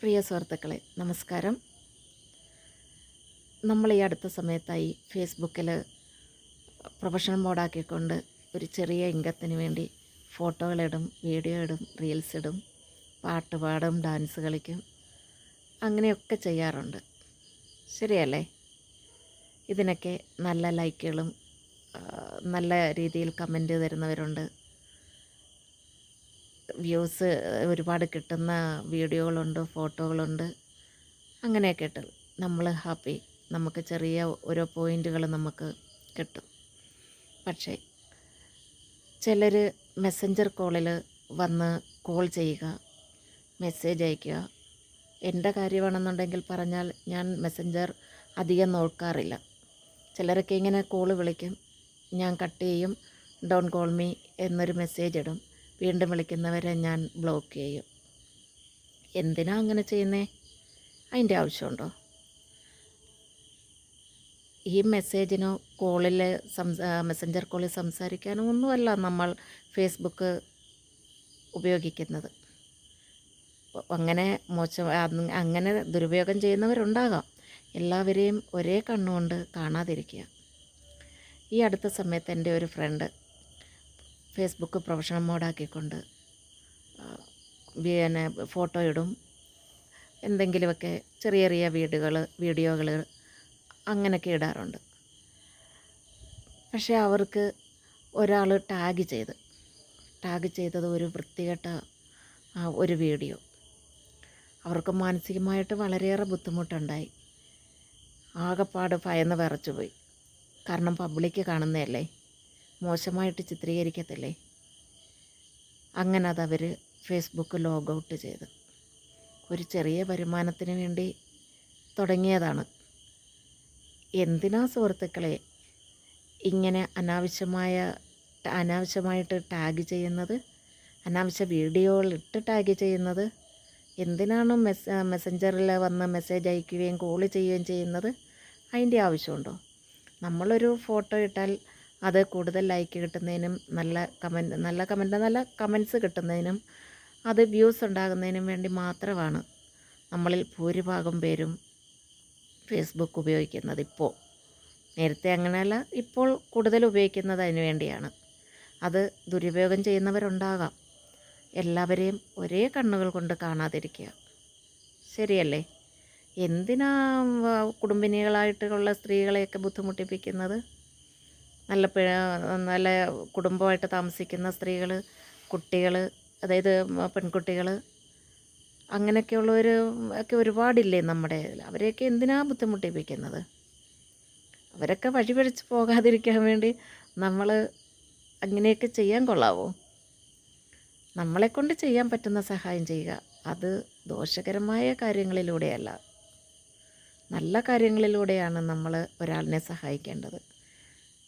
പ്രിയ സുഹൃത്തുക്കളെ നമസ്കാരം. നമ്മൾ ഈ അടുത്ത സമയത്തായി ഫേസ്ബുക്കിൽ പ്രൊഫഷണൽ മോഡാക്കിക്കൊണ്ട് ഒരു ചെറിയ ഇംഗത്തിന് വേണ്ടി ഫോട്ടോകളിടും വീഡിയോ ഇടും റീൽസ് ഇടും പാട്ട് പാടും ഡാൻസ് കളിക്കും അങ്ങനെയൊക്കെ ചെയ്യാറുണ്ട്. ശരിയല്ലേ? ഇതിനൊക്കെ നല്ല ലൈക്കുകളും നല്ല രീതിയിൽ കമന്റ് തരുന്നവരുണ്ട്. വ്യൂസ് ഒരുപാട് കിട്ടുന്ന വീഡിയോകളുണ്ട് ഫോട്ടോകളുണ്ട്. അങ്ങനെയൊക്കെ ഇട്ട് നമ്മൾ ഹാപ്പി. നമുക്ക് ചെറിയ ഓരോ പോയിന്റുകൾ നമുക്ക് കിട്ടും. പക്ഷേ ചിലർ മെസ്സഞ്ചർ കോളിൽ വന്ന് കോൾ ചെയ്യുക മെസ്സേജ് അയയ്ക്കുക എന്റെ കാര്യമാണെന്നുണ്ടെങ്കിൽ പറഞ്ഞാൽ ഞാൻ മെസ്സഞ്ചർ അധികം നോക്കാറില്ല. ചിലരൊക്കെ ഇങ്ങനെ കോൾ വിളിക്കും. ഞാൻ കട്ട് ചെയ്യും. ഡോൺ കോൾ മീ എന്നൊരു മെസ്സേജ് ഇടും. വീണ്ടും വിളിക്കുന്നവരെ ഞാൻ ബ്ലോക്ക് ചെയ്യും. എന്തിനാ അങ്ങനെ ചെയ്യുന്നേ? അതിന്റെ ആവശ്യമുണ്ടോ? ഈ മെസ്സേജിനോ കോളിൽ സംസാ മെസ്സഞ്ചർ കോളിൽ സംസാരിക്കാനോ ഒന്നുമല്ല നമ്മൾ ഫേസ്ബുക്ക് ഉപയോഗിക്കുന്നത്. അങ്ങനെ മോശം അങ്ങനെ ദുരുപയോഗം ചെയ്യുന്നവരുണ്ടാകാം. എല്ലാവരെയും ഒരേ കണ്ണുകൊണ്ട് കാണാതിരിക്കുക. ഈ അടുത്ത സമയത്ത് എന്റെ ഒരു ഫ്രണ്ട് ഫേസ്ബുക്ക് പ്രൊഫഷണൽ മോഡാക്കിക്കൊണ്ട് പിന്നെ ഫോട്ടോ ഇടും. എന്തെങ്കിലുമൊക്കെ ചെറിയ ചെറിയ വീടുകൾ വീഡിയോകൾ അങ്ങനെയൊക്കെ ഇടാറുണ്ട്. പക്ഷേ അവർക്ക് ഒരാൾ ടാഗ് ചെയ്ത് ടാഗ് ചെയ്തത് ഒരു വൃത്തികെട്ട ഒരു വീഡിയോ. അവർക്ക് മാനസികമായിട്ട് വളരെയേറെ ബുദ്ധിമുട്ടുണ്ടായി. ആകെപ്പാട് ഭയന്ന് വിറച്ചു പോയി കാരണം പബ്ലിക് കാണുന്നതല്ലേ? മോശമായിട്ട് ചിത്രീകരിക്കത്തില്ലേ? അങ്ങനെ അതവർ ഫേസ്ബുക്ക് ലോഗൗട്ട് ചെയ്ത്. ഒരു ചെറിയ വരുമാനത്തിന് വേണ്ടി തുടങ്ങിയതാണ്. എന്തിനാ സുഹൃത്തുക്കളെ ഇങ്ങനെ അനാവശ്യമായ അനാവശ്യമായിട്ട് ടാഗ് ചെയ്യുന്നത്? അനാവശ്യ വീഡിയോകൾ ഇട്ട് ടാഗ് ചെയ്യുന്നത്? എന്തിനാണ് മെസ് മെസ്സഞ്ചറിൽ വന്ന് മെസ്സേജ് അയക്കുകയും കോൾ ചെയ്യുകയും ചെയ്യുന്നത്? അതിന്റെ ആവശ്യമുണ്ടോ? നമ്മളൊരു ഫോട്ടോ ഇട്ടാൽ അത് കൂടുതൽ ലൈക്ക് കിട്ടുന്നതിനും നല്ല കമന്റ് നല്ല കമന്റ് നല്ല കമൻസ് കിട്ടുന്നതിനും അത് വ്യൂസ് ഉണ്ടാകുന്നതിനും വേണ്ടി മാത്രമാണ് നമ്മളിൽ ഭൂരിഭാഗം പേരും ഫേസ്ബുക്ക് ഉപയോഗിക്കുന്നത് ഇപ്പോൾ നേരത്തെ അങ്ങനെയല്ല ഇപ്പോൾ കൂടുതൽ ഉപയോഗിക്കുന്നത് അതിന് വേണ്ടിയാണ്. അത് ദുരുപയോഗം ചെയ്യുന്നവരുണ്ടാകാം. എല്ലാവരെയും ഒരേ കണ്ണുകൾ കൊണ്ട് കാണാതിരിക്കുക. ശരിയല്ലേ? എന്തിനാ കുടുംബിനികളായിട്ടുള്ള സ്ത്രീകളെയൊക്കെ ബുദ്ധിമുട്ടിപ്പിക്കുന്നത്? നല്ല നല്ല കുടുംബമായിട്ട് താമസിക്കുന്ന സ്ത്രീകൾ കുട്ടികൾ അതായത് പെൺകുട്ടികൾ അങ്ങനെയൊക്കെയുള്ളവർ ഒക്കെ ഒരുപാടില്ലേ നമ്മുടെ അവരെയൊക്കെ എന്തിനാ ബുദ്ധിമുട്ടിപ്പിക്കുന്നത്? അവരൊക്കെ വഴിപഴിച്ച് പോകാതിരിക്കാൻ വേണ്ടി നമ്മൾ അങ്ങനെയൊക്കെ ചെയ്യാൻ കൊള്ളാവോ? നമ്മളെക്കൊണ്ട് ചെയ്യാൻ പറ്റുന്ന സഹായം ചെയ്യുക അത് ദോഷകരമായ കാര്യങ്ങളിലൂടെയല്ല. നല്ല കാര്യങ്ങളിലൂടെയാണ് നമ്മൾ ഒരാളിനെ സഹായിക്കേണ്ടത്.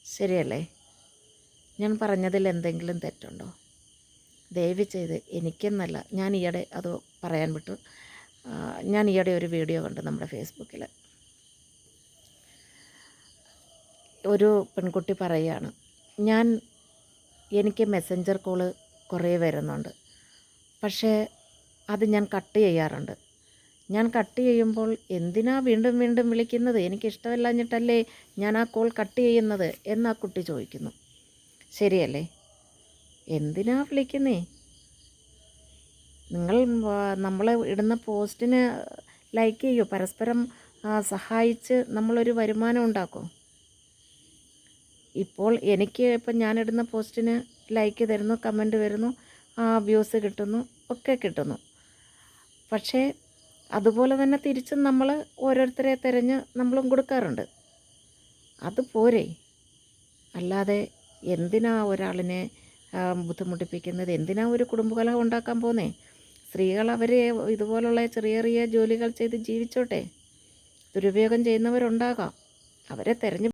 ശരിയല്ലേ? ഞാൻ പറഞ്ഞതിൽ എന്തെങ്കിലും തെറ്റുണ്ടോ? ദയവ് ചെയ്ത് എനിക്കെന്നല്ല ഞാൻ ഈയിടെ അത് പറയാൻ വിട്ടു. ഞാൻ ഈയിടെ ഒരു വീഡിയോ കണ്ടു നമ്മുടെ ഫേസ്ബുക്കിൽ. ഒരു പെൺകുട്ടി പറയുകയാണ് ഞാൻ എനിക്ക് മെസ്സഞ്ചർ കോൾ കുറേ വരുന്നുണ്ട്. പക്ഷേ അത് ഞാൻ കട്ട് ചെയ്യാറുണ്ട്. ഞാൻ കട്ട് ചെയ്യുമ്പോൾ എന്തിനാ വീണ്ടും വീണ്ടും വിളിക്കുന്നത്? എനിക്ക് ഇഷ്ടമല്ലാഞ്ഞിട്ടല്ലേ ഞാൻ ആ കോൾ കട്ട് ചെയ്യുന്നത്? എന്ന് ആ കുട്ടി ചോദിക്കുന്നു. ശരിയല്ലേ? എന്തിനാ വിളിക്കുന്നേ? നിങ്ങൾ നമ്മൾ ഇടുന്ന പോസ്റ്റിന് ലൈക്ക് ചെയ്യൂ. പരസ്പരം സഹായിച്ച് നമ്മളൊരു വരുമാനം ഉണ്ടാക്കും. ഇപ്പോൾ എനിക്ക് ഇപ്പം ഞാനിടുന്ന പോസ്റ്റിന് ലൈക്ക് തരുന്നു കമന്റ് വരുന്നു വ്യൂസ് കിട്ടുന്നു ഒക്കെ കിട്ടുന്നു. പക്ഷേ അതുപോലെ തന്നെ തിരിച്ചും നമ്മൾ ഓരോരുത്തരെ തിരഞ്ഞ് നമ്മളും കൊടുക്കാറുണ്ട്. അത് പോരെ? അല്ലാതെ എന്തിനാ ഒരാളിനെ ബുദ്ധിമുട്ടിപ്പിക്കുന്നത്? എന്തിനാ ഒരു കുടുംബകലഹം ഉണ്ടാക്കാൻ പോന്നേ? സ്ത്രീകൾ അവരെ ഇതുപോലുള്ള ചെറിയ ചെറിയ ജോലികൾ ചെയ്ത് ജീവിച്ചോട്ടെ. ദുരുപയോഗം ചെയ്യുന്നവരുണ്ടാകാം. അവരെ തിരഞ്ഞു